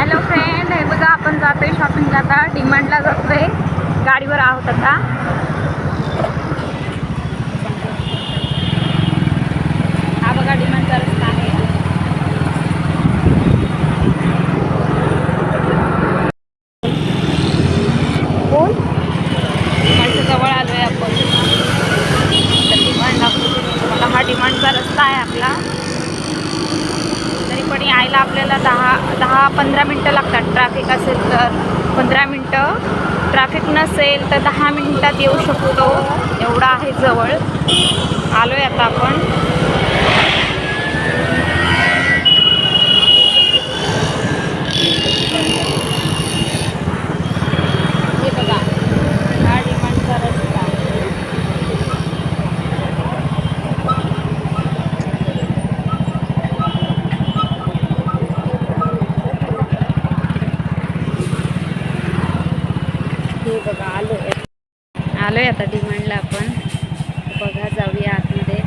Hello friend हे बघा आपण जातोय शॉपिंगला आता. डिमांडला जातोय. गाडीवर आहोत आता. हा बघा डिमांडचा रस्ता आहे. कोण? डिमांडच्या जवळ आलोय आपण. तर डिमांड मला हा डिमांडचा रस्ता आहे आपला. यायला आपल्याला दहा दहा पंधरा मिनटं लागतात. ट्रॅफिक असेल तर पंधरा मिनटं. ट्रॅफिक नसेल तर दहा मिनटात येऊ शकतो. एवढा आहे जवळ. आलो आहे आता आपण हे बघा हा डिमांडचा रस्ता हे बघा आलो आलोय आता डिमांडला आपण. बघा जाऊया आतमध्ये.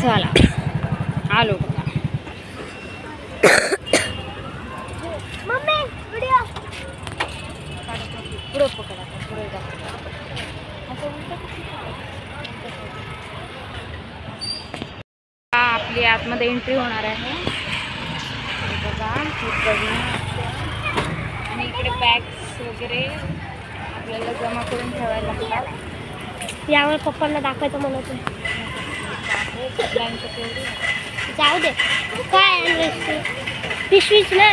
चला. आलो बघा मम्मी व्हिडिओ पुढं पकड हा, आपली आतमध्ये एंट्री होणार आहे. बघा. आणि इकडे बॅग्स वगैरे आपल्याला जमा करून ठेवायला लागतात. यावर पप्पांना दाखवायचं म्हणत जाऊ दे. काय पिशवीच ना?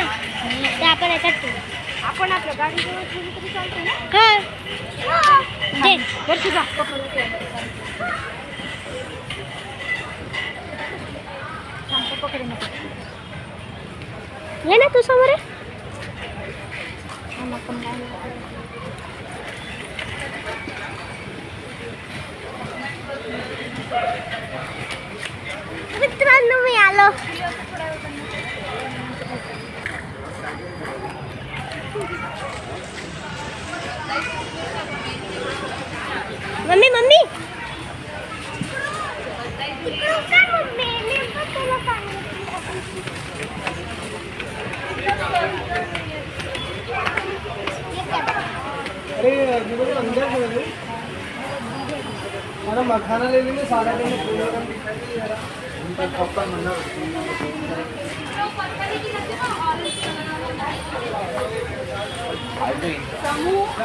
ते आपण याच्यात ठेवू. आपण आपल्या गाडीजवळ ठेवली तरी चालते ना? हा. दे. बरं तुझा कपडे शांत पकडे नको. ये ना तू समोर ये. మనం మఖానా లేని సారా లేని సమూహ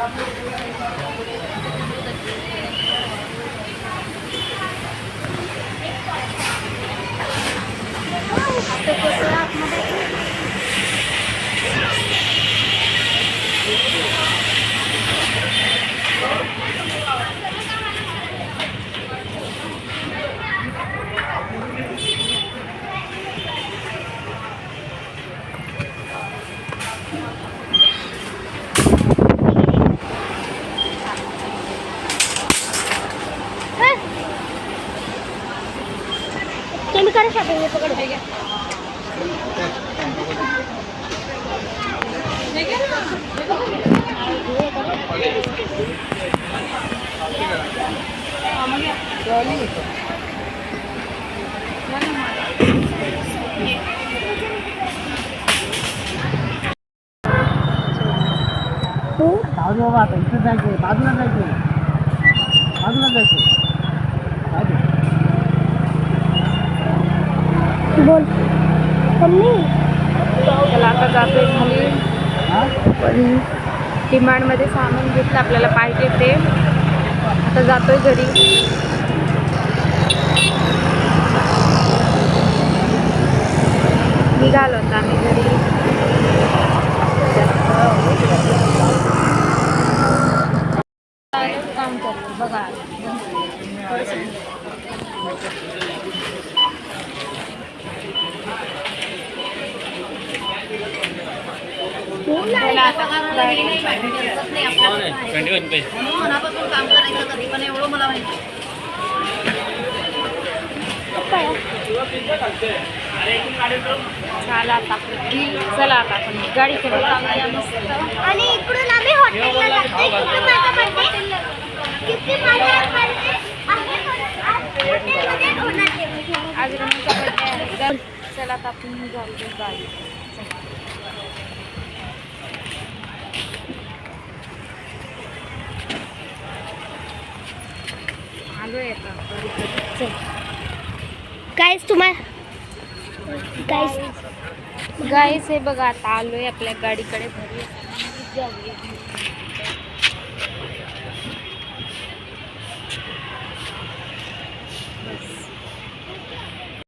또 나눠 봐도 있어 살지 마누라 살지 마누라 살지 बोल मम्मी. त्याला आता जातोय खाली. हा? पण डिमांडमध्ये सामान घेतलं आपल्याला पाहिजे ते. आता जातोय घरी. निघालो आता आम्ही घरी. काम करतो बघा त्याला आता काय चला आता. चला आता आपण गाडीकडे जाऊया मस्त आणि इकडून आम्ही हॉटेलला जातोय. किती मजा पडते किती मजा पडते आहे आज हॉटेलमध्ये होणार आहे. आज रमेशचा birthday आहे. चल आता आपण जाऊया गाडी. गाईस तुम्हाला हे बघा आता आलोय आपल्या गाडीकडे. घरी. जाऊया.